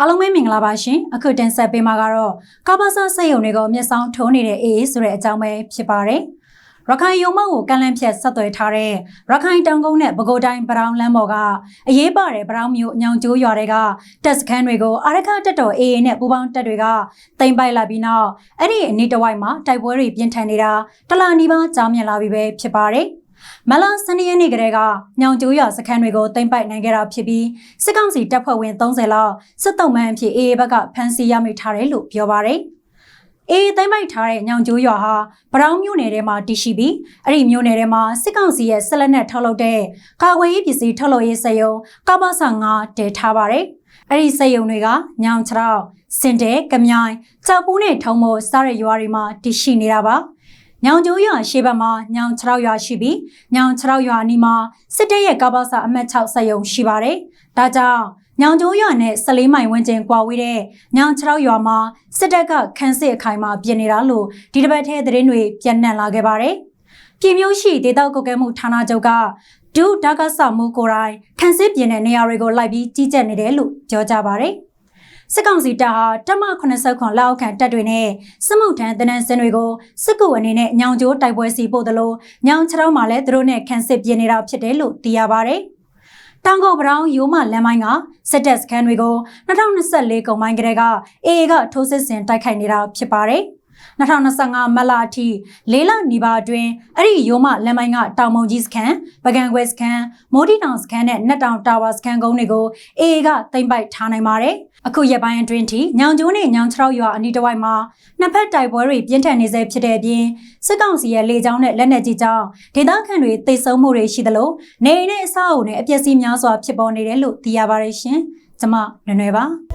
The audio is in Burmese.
အားလုံးပဲမင်္ဂလာပါရှင်အခုတင်ဆက်ပေးမှာကတော့ကဘာစာစက်ရုံတွေကိုမျက်စောင်းထိုးနေတဲ့အေးအေးဆိုတဲ့အကြောင်းပဲဖြစ်ပါတယ်ရခိုင်ယုံမောက်ကိုကန့်လန့်ဖြတ်ဆက်သွယ်ထားတဲ့ရခိုင်တောင်ကုန်းနဲ့ပဲခူးတိုင်းပရောင်လမ်းပေါ်ကအရေးပါတဲ့ပရောင်မျိုးအညောင်ကျိုးရွာတွေကတက်စခန်းတွေကိုအာရခတက်တော်အေးအေးနဲ့ပူပေါင်းတက်တွေကတင်ပိုက်လာပြီးနောက်အဲ့ဒီအနီးတစ်ဝိုက်မှာတိုက်ပွဲတွေပြင်းထန်နေတာတလာနီးပါးကြားမြင်လာပြီပဲဖြစ်ပါတယ် မလာစနေရက်နေ့ကလေးကညောင်ကျိုးရွာစခန်းတွေကိုတင်ပိုက်နိုင်ခဲ့တာဖြစ်ပြီးစစ်ကောင်စီတပ်ဖွဲ့ဝင်30လောက်စစ်တုံးမှန်အဖြစ်အေးအေးဘက်ကဖမ်းဆီးရမိထားတယ်လို့ပြောပါတယ်။အေးသိမ့်ပိုက်ထားတဲ့ညောင်ကျိုးရွာဟာဗရောင်းမြို့နယ်ထဲမှာတည်ရှိပြီးအဲ့ဒီမြို့နယ်ထဲမှာစစ်ကောင်စီရဲ့ဆက်လက်နဲ့ထုတ်လုပ်တဲ့ကာကွယ်ရေးပစ္စည်းထုတ်လုပ်ရေးစက်ရုံကပ္ပဆာ9တည်ထားပါတယ်။အဲ့ဒီစက်ရုံတွေကညောင်ချောက်စင်တဲကမြိုင်ကြောက်ပူးနဲ့ထုံမို့စားတဲ့ရွာတွေမှာတည်ရှိနေတာပါ။ ညောင်ကျိုးရွာရှေ့ဘက်မှာညောင်6ရွာရှိပြီးညောင်6ရွာအနီးမှာစစ်တပ်ရဲ့ကပ္ပစာအမှတ်6စက်ရုံရှိပါတယ်။ဒါကြောင့်ညောင်ကျိုးရွာနဲ့14မိုင်ဝန်းကျင်ကွာဝေးတဲ့ညောင်6ရွာမှာစစ်တပ်ကခန်းစစ်အခိုင်မှာပြင်နေတာလို့ဒီတစ်ပတ်ထဲသတင်းတွေပြန့်နှံ့လာခဲ့ပါတယ်။ပြည်မျိုးရှိဒေသကုတ်ကဲမှုဌာနချုပ်ကဒုဒါကဆာမှုကိုယ်တိုင်ခန်းစစ်ပြင်တဲ့နေရာတွေကိုလိုက်ပြီးကြီးကြပ်နေတယ်လို့ပြောကြပါတယ်။ စစ်ကောင်စီတပ်ဟာတမ89လောက်ခံတပ်တွေနဲ့စစ်မှုထမ်းတနန်းစင်တွေကိုစစ်ကူအနေနဲ့ညောင်ကျိုးတိုက်ပွဲစီပို့တယ်လို့ညောင်ချောင်းမှာလည်းသူတို့နဲ့ခန်းစစ်ပြင်နေတာဖြစ်တယ်လို့သိရပါတယ်။တောင်ကုတ်ဘရောင်းရိုးမလမ်းပိုင်းကစစ်တပ်စခန်းတွေကို2024ကုန်ပိုင်းကတည်းကအေအေကထိုးစစ်ဆင်တိုက်ခိုက်နေတာဖြစ်ပါတယ်။ 2025မတ်လအထိလေးလနီးပါးအတွင်းအဲ့ဒီရိုးမလမ်းမိုင်းကတောင်မုံကြီးစခန်းပကံခွဲစခန်းမိုးတီတောင်စခန်းနဲ့နက်တောင်တာဝါစခန်းကုန်းတွေကိုအေအေကတင်ပိုက်ထားနိုင်ပါတယ်အခုရက်ပိုင်းအတွင်းထိညောင်ကျိုးနဲ့ညောင်ချောက်ရွာအနီးတစ်ဝိုက်မှာနှစ်ဖက်တိုက်ပွဲတွေပြင်းထန်နေဆဲဖြစ်တဲ့အပြင်စစ်ကောင်စီရဲ့လေကြောင်းနဲ့လက်နက်ကြီးကြောင့်ဒေသခံတွေတိတ်ဆုံးမှုတွေရှိသလိုနေအိမ်နဲ့အဆောက်အအုံတွေအပျက်စီးများစွာဖြစ်ပေါ်နေတယ်လို့သိရပါတယ်ရှင်။ကျွန်မနွယ်နွယ်ပါ။